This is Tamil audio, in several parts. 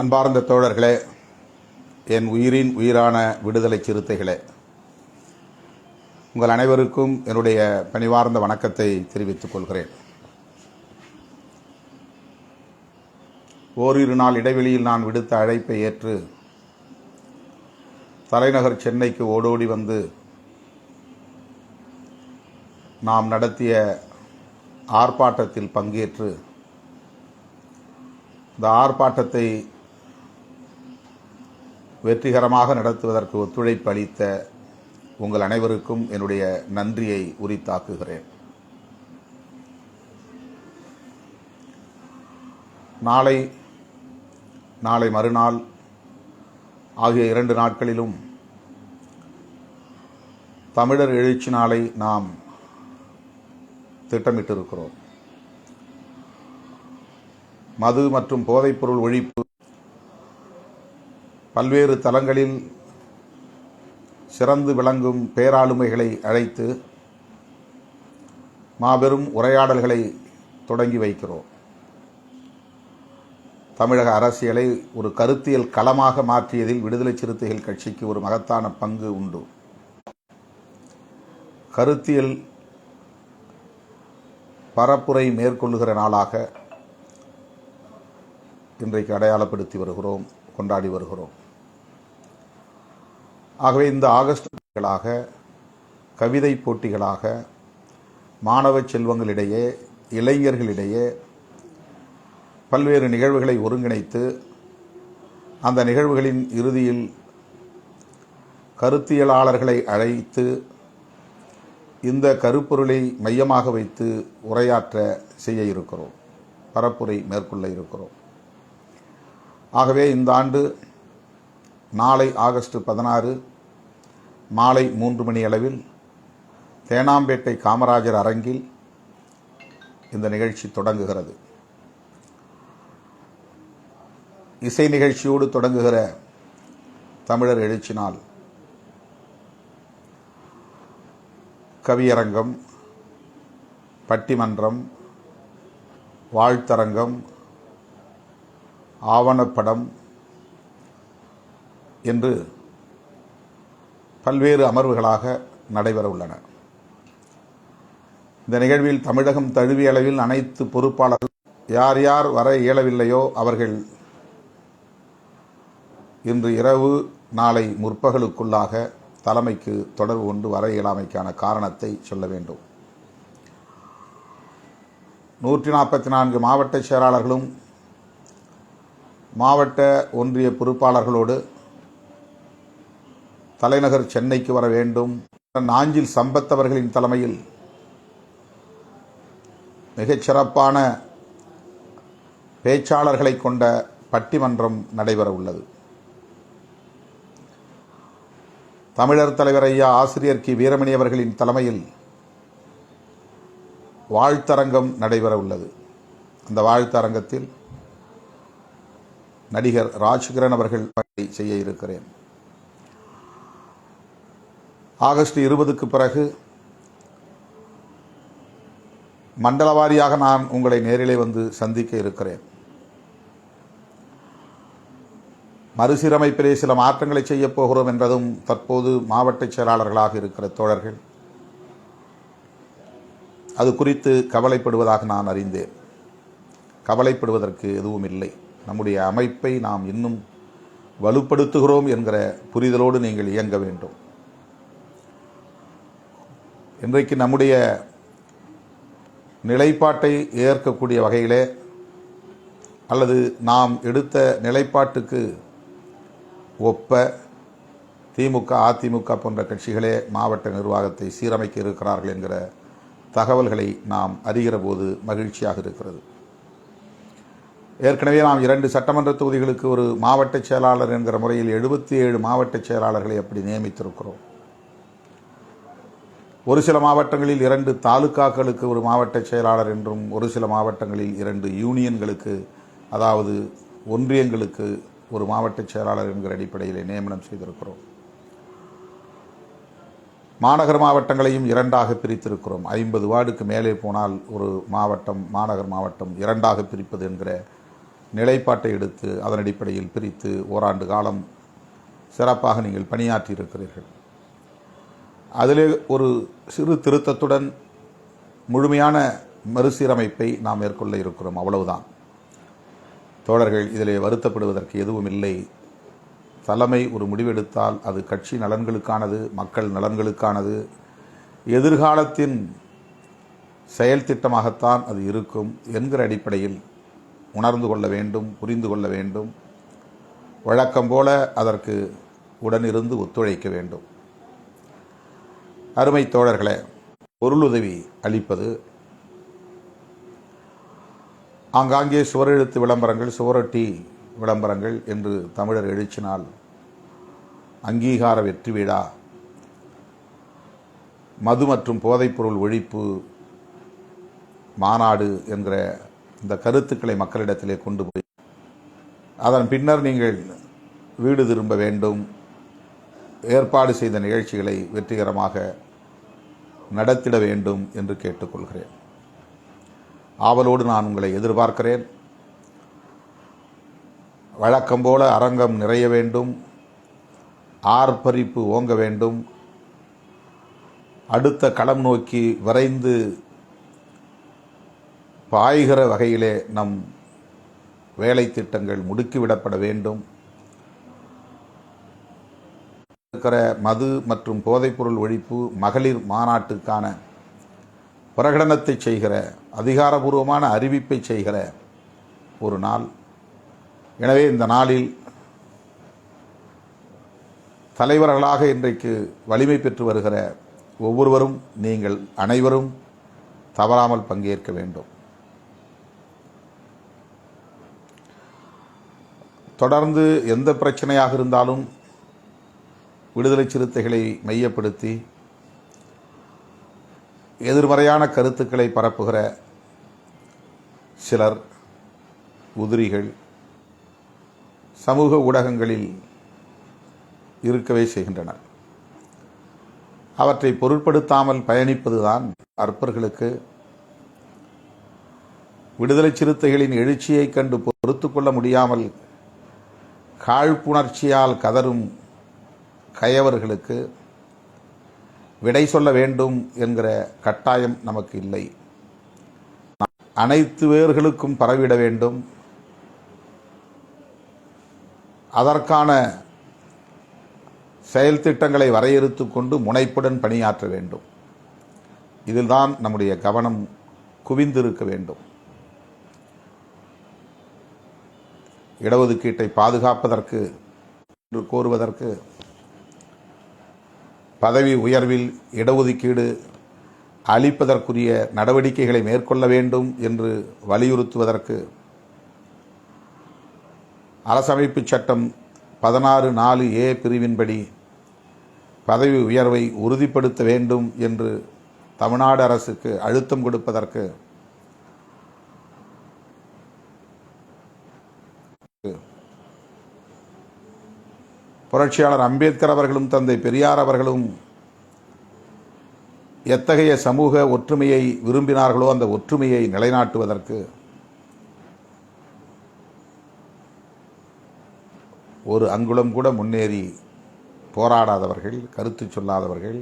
அன்பார்ந்த தோழர்களே என் உயிரின் உயிரான விடுதலை சிறுத்தைகளே உங்கள் அனைவருக்கும் என்னுடைய பணிவார்ந்த வணக்கத்தை தெரிவித்துக் கொள்கிறேன். ஓரிரு நாள் இடைவெளியில் நான் விடுத்த அழைப்பை ஏற்று தலைநகர் சென்னைக்கு ஓடோடி வந்து நாம் நடத்திய ஆர்ப்பாட்டத்தில் பங்கேற்று இந்த ஆர்ப்பாட்டத்தை வெற்றிகரமாக நடத்துவதற்கு ஒத்துழைப்பு அளித்த உங்கள் அனைவருக்கும் என்னுடைய நன்றியை உரித்தாக்குகிறேன். நாளை நாளை மறுநாள் ஆகிய இரண்டு நாட்களிலும் தமிழர் எழுச்சி நாளை நாம் திட்டமிட்டிருக்கிறோம். மது மற்றும் போதைப்பொருள் ஒழிப்பு பல்வேறு தலங்களில் சிறந்து விளங்கும் பேராளுமைகளை அழைத்து மாபெரும் உரையாடல்களை தொடங்கி வைக்கிறோம். தமிழக அரசியலை ஒரு கருத்தியல் களமாக மாற்றியதில் விடுதலை சிறுத்தைகள் கட்சிக்கு ஒரு மகத்தான பங்கு உண்டு. கருத்தியல் பரப்புரை மேற்கொள்ளுகிற நாளாக இன்றைக்கு அடையாளப்படுத்தி வருகிறோம் கொண்டாடி வருகிறோம். ஆகவே இந்த ஆகஸ்ட் போட்டிகளாக கவிதை போட்டிகளாக மாணவ செல்வங்களிடையே இளைஞர்களிடையே பல்வேறு நிகழ்வுகளை ஒருங்கிணைத்து அந்த நிகழ்வுகளின் இறுதியில் கருத்தியலாளர்களை அழைத்து இந்த கருப்பொருளை மையமாக வைத்து உரையாற்ற செய்ய இருக்கிறோம். பரப்புரை மேற்கொள்ள இருக்கிறோம். ஆகவே இந்த ஆண்டு நாளை ஆகஸ்ட் பதினாறு மாலை மூன்று மணி அளவில் தேனாம்பேட்டை காமராஜர் அரங்கில் இந்த நிகழ்ச்சி தொடங்குகிறது. இசை நிகழ்ச்சியோடு தொடங்குகிற தமிழர் எழுச்சி நாள். கவியரங்கம் பட்டிமன்றம் வாழ்த்தரங்கம் ஆவணப்படம் என்று பல்வேறு அமர்வுகளாக நடைபெற உள்ளன. இந்த நிகழ்வில் தமிழகம் தழுவிய அளவில் அனைத்து பொறுப்பாளர்கள் யார் யார் வர இயலவில்லையோ அவர்கள் இன்று இரவு நாளை முற்பகலுக்குள்ளாக தலைமைக்கு தொடர்பு கொண்டு வர இயலாமைக்கான காரணத்தை சொல்ல வேண்டும். நூற்றி நாற்பத்தி நான்கு மாவட்ட செயலாளர்களும் மாவட்ட ஒன்றிய பொறுப்பாளர்களோடு தலைநகர் சென்னைக்கு வர வேண்டும். நாஞ்சில் சம்பத் அவர்களின் தலைமையில் மிகச்சிறப்பான பேச்சாளர்களை கொண்ட பட்டிமன்றம் நடைபெற உள்ளது. தமிழர் தலைவர் ஐயா ஆசிரியர் கி. வீரமணி அவர்களின் தலைமையில் வாழ்த்தரங்கம் நடைபெற உள்ளது. அந்த வாழ்த்தரங்கத்தில் நடிகர் ராஜ்கிரண் அவர்கள் செய்ய இருக்கிறேன். ஆகஸ்ட் இருபதுக்கு பிறகு மண்டல வாரியாக நான் உங்களை நேரிலே வந்து சந்திக்க இருக்கிறேன். மறுசீரமைப்பிலே சில மாற்றங்களை செய்யப் போகிறோம் என்பதும் தற்போது மாவட்ட செயலாளர்களாக இருக்கிற தோழர்கள். அது குறித்து கவலைப்படுவதாக நான் அறிந்தேன். கவலைப்படுவதற்கு எதுவும் இல்லை. நம்முடைய அமைப்பை நாம் இன்னும் வலுப்படுத்துகிறோம் என்கிற புரிதலோடு நீங்கள் இயங்க வேண்டும். இன்றைக்கு நம்முடைய நிலைப்பாட்டை ஏற்கக்கூடிய வகையிலே அல்லது நாம் எடுத்த நிலைப்பாட்டுக்கு ஒப்ப திமுக அதிமுக போன்ற கட்சிகளே மாவட்ட நிர்வாகத்தை சீரமைக்க இருக்கிறார்கள் என்கிற தகவல்களை நாம் அறிகிற போது மகிழ்ச்சியாக இருக்கிறது. ஏற்கனவே நாம் இரண்டு சட்டமன்ற தொகுதிகளுக்கு ஒரு மாவட்ட செயலாளர் என்கிற முறையில் எழுபத்தி ஏழு மாவட்ட செயலாளர்களை அப்படி நியமித்திருக்கிறோம். ஒரு சில மாவட்டங்களில் இரண்டு தாலுக்காக்களுக்கு ஒரு மாவட்ட செயலாளர் என்றும் ஒரு சில மாவட்டங்களில் இரண்டு யூனியன்களுக்கு அதாவது ஒன்றியங்களுக்கு ஒரு மாவட்ட செயலாளர் என்கிற அடிப்படையில் நியமனம் செய்திருக்கிறோம். மாநகர் மாவட்டங்களையும் இரண்டாக பிரித்திருக்கிறோம். ஐம்பது வார்டுக்கு மேலே போனால் ஒரு மாவட்டம் மாநகர் மாவட்டம் இரண்டாக பிரிப்பது என்கிற நிலைப்பாட்டை எடுத்து அதன் அடிப்படையில் பிரித்து ஓராண்டு காலம் சிறப்பாக நீங்கள் பணியாற்றி இருக்கிறீர்கள் அதிலே ஒரு சிறு திருத்தத்துடன் முழுமையான மறுசீரமைப்பை நாம் மேற்கொள்ள இருக்கிறோம். அவ்வளவுதான். தோழர்கள் இதிலே வருத்தப்படுவதற்கு எதுவும் இல்லை தலைமை ஒரு முடிவெடுத்தால் அது கட்சி நலன்களுக்கானது மக்கள் நலன்களுக்கானது. எதிர்காலத்தின் செயல் திட்டமாகத்தான் அது இருக்கும் என்கிற அடிப்படையில் உணர்ந்து கொள்ள வேண்டும் புரிந்து கொள்ள வேண்டும். வழக்கம் போல அதற்கு உடனிருந்து ஒத்துழைக்க வேண்டும். அருமை தோழர்களே பொருளுதவி அளிப்பது. ஆங்காங்கே சுவரெழுத்து விளம்பரங்கள் சுவரொட்டி விளம்பரங்கள் என்று தமிழர் எழுச்சினால் அங்கீகார வெற்றி விழா. மது மற்றும் போதைப்பொருள் ஒழிப்பு மாநாடு என்கிற இந்த கருத்துக்களை மக்களிடத்திலே கொண்டு போய் அதன் பின்னர் நீங்கள் வீடு திரும்ப வேண்டும். ஏற்பாடு செய்த நிகழ்ச்சிகளை வெற்றிகரமாக நடத்திட வேண்டும் என்று கேட்டுக்கொள்கிறேன். ஆவலோடு நான் உங்களை எதிர்பார்க்கிறேன். வழக்கம் போல அரங்கம் நிறைய வேண்டும். ஆர்ப்பரிப்பு ஓங்க வேண்டும். அடுத்த களம் நோக்கி விரைந்து பாய்கிற வகையிலே நம் வேலை திட்டங்கள் முடுக்கிவிடப்பட வேண்டும். இருக்கிற மது மற்றும் போதைப்பொருள் ஒழிப்பு மகளிர் மாநாட்டுக்கான பிரகடனத்தை செய்கிற அதிகாரபூர்வமான அறிவிப்பை செய்கிற ஒரு நாள். எனவே இந்த நாளில் தலைவர்களாக இன்றைக்கு வலிமை பெற்று வருகிற ஒவ்வொருவரும் நீங்கள் அனைவரும் தவறாமல் பங்கேற்க வேண்டும். தொடர்ந்து எந்த பிரச்சனையாக இருந்தாலும் விடுதலை சிறுத்தைகளை மையப்படுத்தி எதிர்மறையான கருத்துக்களை பரப்புகிற சிலர் உதிரிகள் சமூக ஊடகங்களில் இருக்கவே செய்கின்றனர். அவற்றை பொருட்படுத்தாமல் பயணிப்பதுதான் அற்பர்களுக்கு விடுதலை சிறுத்தைகளின் எழுச்சியைக் கண்டு பொறுத்து கொள்ள முடியாமல் காழ்ப்புணர்ச்சியால் கதரும் கயவர்களுக்கு விடை சொல்ல வேண்டும் என்கிற கட்டாயம் நமக்கு இல்லை. அனைத்து வேர்களுக்கும் பரவிட வேண்டும். அதற்கான செயல் திட்டங்களை வரையறுத்து கொண்டு முனைப்புடன் பணியாற்ற வேண்டும். இதில்தான் நம்முடைய கவனம் குவிந்திருக்க வேண்டும். இடஒதுக்கீட்டை பாதுகாப்பதற்கு என்று கோருவதற்கு பதவி உயர்வில் இடஒதுக்கீடு அளிப்பதற்குரிய நடவடிக்கைகளை மேற்கொள்ள வேண்டும் என்று வலியுறுத்துவதற்கு அரசமைப்பு சட்டம் பதினாறு நாலு ஏ பிரிவின்படி பதவி உயர்வை உறுதிப்படுத்த வேண்டும் என்று தமிழ்நாடு அரசுக்கு அழுத்தம் கொடுப்பதற்கு புரட்சியாளர் அம்பேத்கர் அவர்களும் தந்தை பெரியார் அவர்களும் எத்தகைய சமூக ஒற்றுமையை விரும்பினார்களோ அந்த ஒற்றுமையை நிலைநாட்டுவதற்கு ஒரு அங்குலம் கூட முன்னேறி போராடாதவர்கள் கருத்து சொல்லாதவர்கள்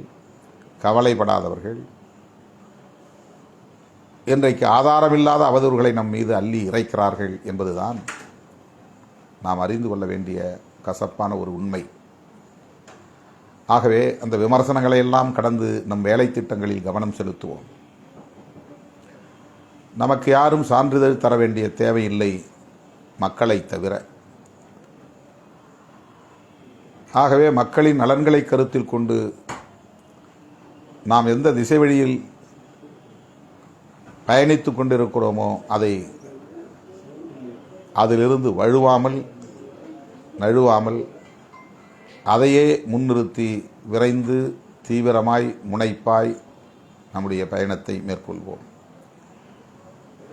கவலைப்படாதவர்கள் இன்றைக்கு ஆதாரமில்லாத அவதூறுகளை நம் மீது அள்ளி இறைக்கிறார்கள் என்பதுதான் நாம் அறிந்து கொள்ள வேண்டிய கசப்பான ஒரு உண்மை. ஆகவே அந்த விமர்சனங்களை எல்லாம் கடந்து நம் வேலை திட்டங்களில் கவனம் செலுத்துவோம். நமக்கு யாரும் சான்றிதழ் தர வேண்டிய தேவையில்லை மக்களை தவிர. ஆகவே மக்களின் நலன்களை கருத்தில் கொண்டு நாம் எந்த திசை வழியில் பயணித்து கொண்டிருக்கிறோமோ அதை அதிலிருந்து வழுவாமல் நழுவாமல் அதையே முன்னிறுத்தி விரைந்து தீவிரமாய் முனைப்பாய் நம்முடைய பயணத்தை மேற்கொள்வோம்.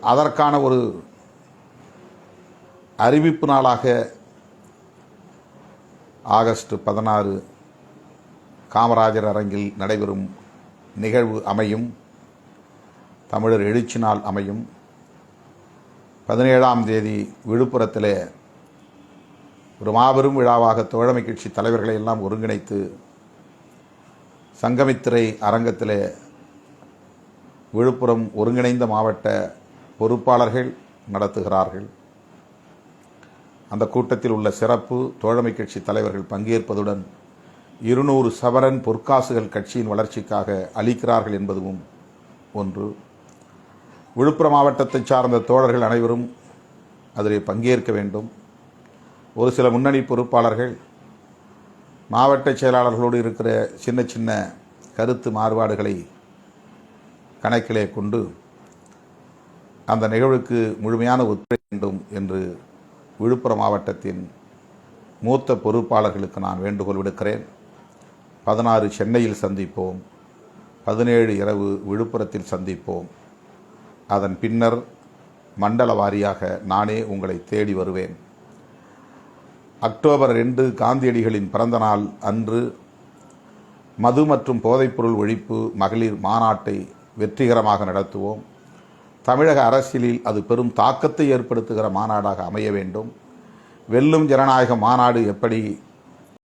அதற்கான ஒரு அறிவிப்பு நாளாக ஆகஸ்ட் பதினாறு காமராஜர் அரங்கில் நடைபெறும் நிகழ்வு அமையும். தமிழர் எழுச்சி நாள் அமையும். பதினேழாம் தேதி விழுப்புரத்திலே ஒரு மாபெரும் விழாவாக தோழமை கட்சி தலைவர்களை எல்லாம் ஒருங்கிணைத்து சங்கமித்திரை அரங்கத்தில் விழுப்புரம் ஒருங்கிணைந்த மாவட்ட பொறுப்பாளர்கள் நடத்துகிறார்கள். அந்த கூட்டத்தில் உள்ள சிறப்பு தோழமை கட்சி தலைவர்கள் பங்கேற்பதுடன் இருநூறு சவரன் பொற்காசுகள் கட்சியின் வளர்ச்சிக்காக அளிக்கிறார்கள் என்பதும் ஒன்று. விழுப்புரம் மாவட்டத்தை சார்ந்த தோழர்கள் அனைவரும் அதில் பங்கேற்க வேண்டும். ஒரு சில முன்னணி பொறுப்பாளர்கள் மாவட்ட செயலாளர்களோடு இருக்கிற சின்ன சின்ன கருத்து மாறுபாடுகளை கணக்கிலே கொண்டு அந்த நிகழ்வுக்கு முழுமையான ஒத்துழைக்க வேண்டும் என்று விழுப்புரம் மாவட்டத்தின் மூத்த பொறுப்பாளர்களுக்கு நான் வேண்டுகோள் விடுக்கிறேன். பதினாறு சென்னையில் சந்திப்போம். பதினேழு இரவு விழுப்புரத்தில் சந்திப்போம். அதன் பின்னர் மண்டல வாரியாக நானே உங்களை தேடி வருவேன். அக்டோபர் ரெண்டு காந்தியடிகளின் பிறந்த நாள் அன்று மது மற்றும் போதைப்பொருள் ஒழிப்பு மகளிர் மாநாட்டை வெற்றிகரமாக நடத்துவோம். தமிழக அரசியலில் அது பெரும் தாக்கத்தை ஏற்படுத்துகிற மாநாடாக அமைய வேண்டும். வெல்லும் ஜனநாயக மாநாடு எப்படி